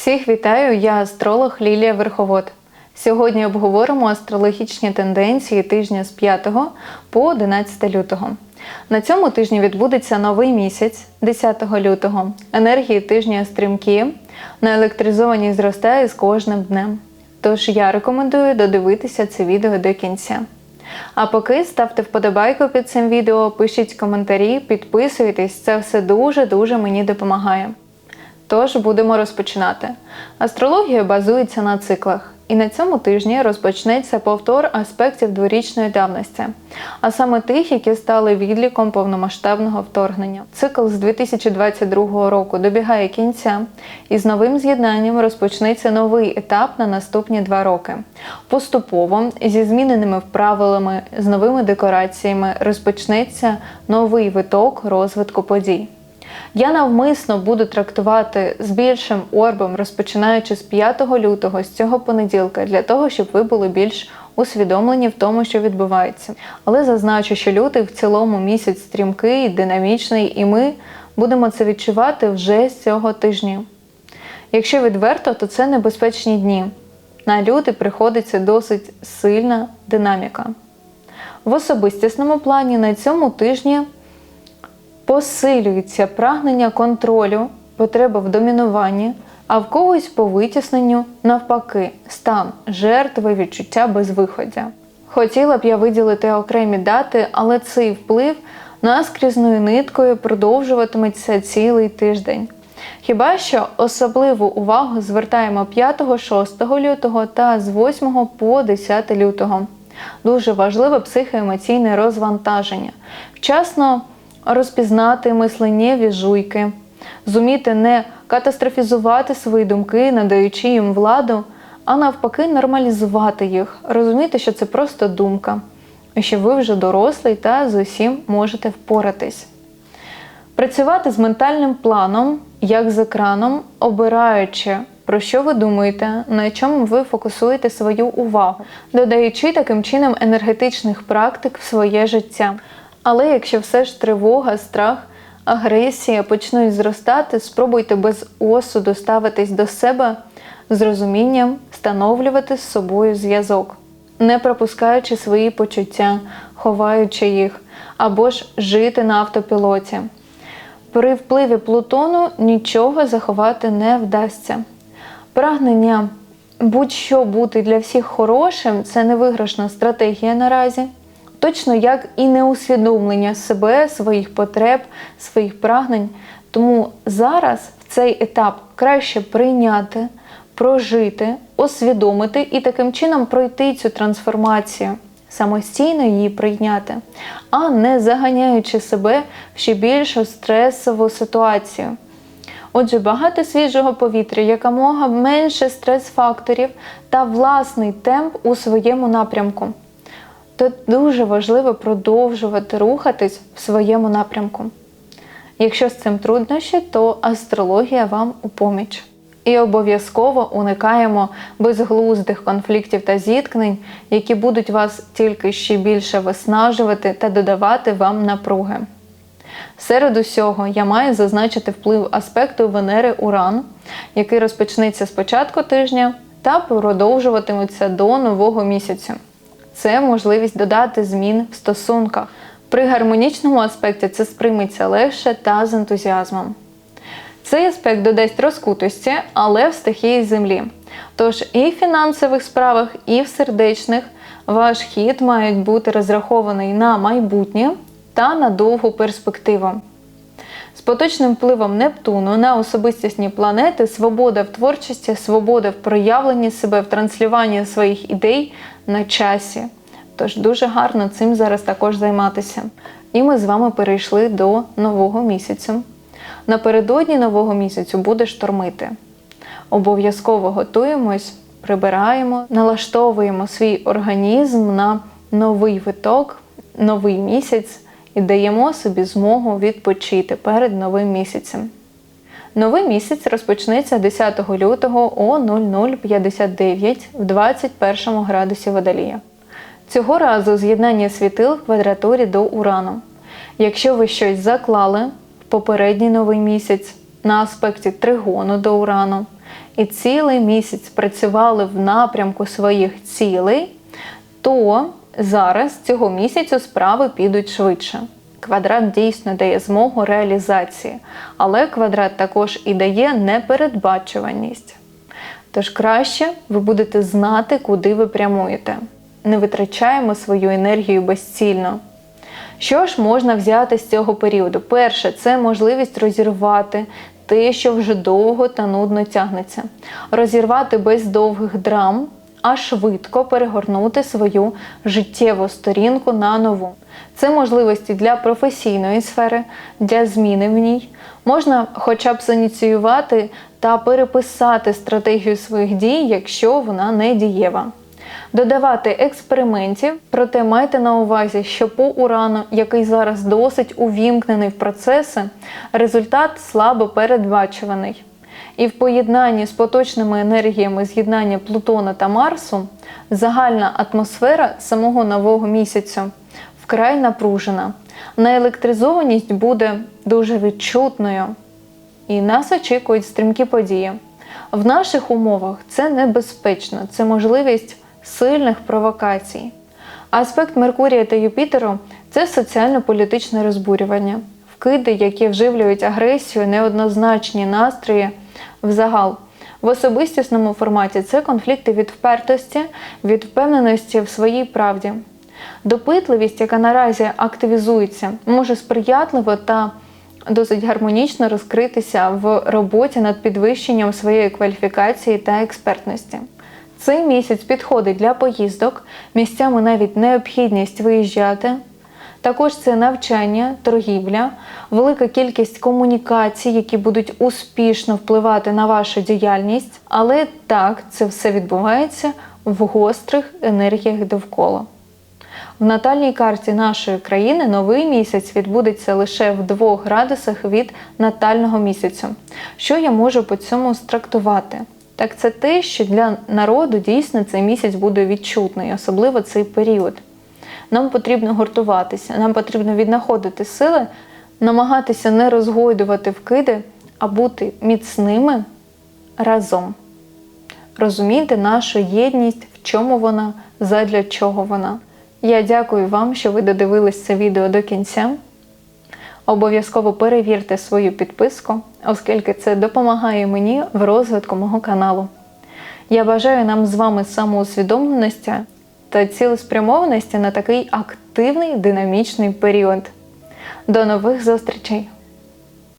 Всіх вітаю, я астролог Лілія Верховод. Сьогодні обговоримо астрологічні тенденції тижня з 5 по 11 лютого. На цьому тижні відбудеться новий місяць 10 лютого. Енергії тижня стрімкі, наелектризовані зростає з кожним днем. Тож я рекомендую додивитися це відео до кінця. А поки ставте вподобайку під цим відео, пишіть коментарі, підписуйтесь, це все дуже-дуже мені допомагає. Тож будемо розпочинати. Астрологія базується на циклах, і на цьому тижні розпочнеться повтор аспектів дворічної давності, а саме тих, які стали відліком повномасштабного вторгнення. Цикл з 2022 року добігає кінця, і з новим з'єднанням розпочнеться новий етап на наступні два роки. Поступово, зі зміненими правилами, з новими декораціями, розпочнеться новий виток розвитку подій. Я навмисно буду трактувати з більшим орбом, розпочинаючи з 5 лютого, з цього понеділка, для того, щоб ви були більш усвідомлені в тому, що відбувається. Але зазначу, що лютий в цілому місяць стрімкий, динамічний, і ми будемо це відчувати вже з цього тижня. Якщо відверто, то це небезпечні дні. На лютий приходиться досить сильна динаміка. В особистісному плані на цьому тижні посилюється прагнення контролю, потреба в домінуванні, а в когось по витісненню навпаки, стан жертви, відчуття безвиходя. Хотіла б я виділити окремі дати, але цей вплив наскрізною ниткою продовжуватиметься цілий тиждень. Хіба що особливу увагу звертаємо 5-6 лютого та з 8 по 10 лютого. Дуже важливе психоемоційне розвантаження. Вчасно розпізнати мисленнєві жуйки, зуміти не катастрофізувати свої думки, надаючи їм владу, а навпаки, нормалізувати їх, розуміти, що це просто думка, і що ви вже дорослий та з усім можете впоратись. Працювати з ментальним планом, як з екраном, обираючи, про що ви думаєте, на чому ви фокусуєте свою увагу, додаючи таким чином енергетичних практик в своє життя. Але якщо все ж тривога, страх, агресія почнуть зростати, спробуйте без осуду ставитись до себе з розумінням, встановлювати з собою зв'язок, не пропускаючи свої почуття, ховаючи їх, або ж жити на автопілоті. При впливі Плутону нічого заховати не вдасться. Прагнення будь-що бути для всіх хорошим це невиграшна стратегія наразі точно як і неусвідомлення себе, своїх потреб, своїх прагнень. Тому зараз в цей етап краще прийняти, прожити, усвідомити і таким чином пройти цю трансформацію, самостійно її прийняти, а не заганяючи себе в ще більшу стресову ситуацію. Отже, багато свіжого повітря, якомога менше стрес-факторів та власний темп у своєму напрямку то дуже важливо продовжувати рухатись в своєму напрямку. Якщо з цим труднощі, то астрологія вам у поміч. І обов'язково уникаємо безглуздих конфліктів та зіткнень, які будуть вас тільки ще більше виснажувати та додавати вам напруги. Серед усього я маю зазначити вплив аспекту Венери Уран, який розпочнеться з початку тижня та продовжуватиметься до нового місяця це можливість додати змін в стосунках. При гармонічному аспекті це сприйметься легше та з ентузіазмом. Цей аспект додасть розкутості, але в стихії землі. Тож і в фінансових справах, і в сердечних ваш хід мають бути розрахований на майбутнє та на довгу перспективу. Поточним впливом Нептуну на особистісні планети свобода в творчості, свобода в проявленні себе, в транслюванні своїх ідей на часі. Тож дуже гарно цим зараз також займатися. І ми з вами перейшли до нового місяцю. Напередодні нового місяцю буде штормити. Обов'язково готуємось, прибираємо, налаштовуємо свій організм на новий виток, новий місяць і даємо собі змогу відпочити перед новим місяцем. Новий місяць розпочнеться 10 лютого о 0059 в 21 градусі Водолія. Цього разу з'єднання світил в квадратурі до урану. Якщо ви щось заклали в попередній новий місяць на аспекті тригону до урану, і цілий місяць працювали в напрямку своїх цілей, то зараз цього місяцю справи підуть швидше. Квадрат дійсно дає змогу реалізації, але квадрат також і дає непередбачуваність. Тож краще ви будете знати, куди ви прямуєте. Не витрачаємо свою енергію безцільно. Що ж можна взяти з цього періоду? Перше, це можливість розірвати те, що вже довго та нудно тягнеться, розірвати без довгих драм, а швидко перегорнути свою життєву сторінку на нову. Це можливості для професійної сфери, для зміни в ній. Можна хоча б зініціювати та переписати стратегію своїх дій, якщо вона не дієва. Додавати експериментів, проте майте на увазі, що по урану, який зараз досить увімкнений в процеси, результат слабо передбачуваний. І в поєднанні з поточними енергіями з'єднання Плутона та Марсу загальна атмосфера самого нового місяця вкрай напружена. Наелектризованість буде дуже відчутною, і нас очікують стрімкі події. В наших умовах це небезпечно, це можливість сильних провокацій. Аспект Меркурія та Юпітеру це соціально-політичне розбурювання, вкиди, які вживлюють агресію, неоднозначні настрої взагал. В особистісному форматі це конфлікти від впертості, від впевненості в своїй правді. Допитливість, яка наразі активізується, може сприятливо та досить гармонічно розкритися в роботі над підвищенням своєї кваліфікації та експертності. Цей місяць підходить для поїздок, місцями навіть необхідність виїжджати. Також це навчання, торгівля, велика кількість комунікацій, які будуть успішно впливати на вашу діяльність. Але так, це все відбувається в гострих енергіях довкола. В натальній карті нашої країни новий місяць відбудеться лише в 2 градусах від натального місяцю. Що я можу по цьому страктувати? Так це те, що для народу дійсно цей місяць буде відчутний, особливо цей період. Нам потрібно гуртуватися, нам потрібно віднаходити сили, намагатися не розгойдувати вкиди, а бути міцними разом. Розуміти нашу єдність, в чому вона, задля чого вона. Я дякую вам, що ви додивились це відео до кінця. Обов'язково перевірте свою підписку, оскільки це допомагає мені в розвитку мого каналу. Я бажаю нам з вами самоусвідомленості та цілеспрямованості на такий активний динамічний період. До нових зустрічей!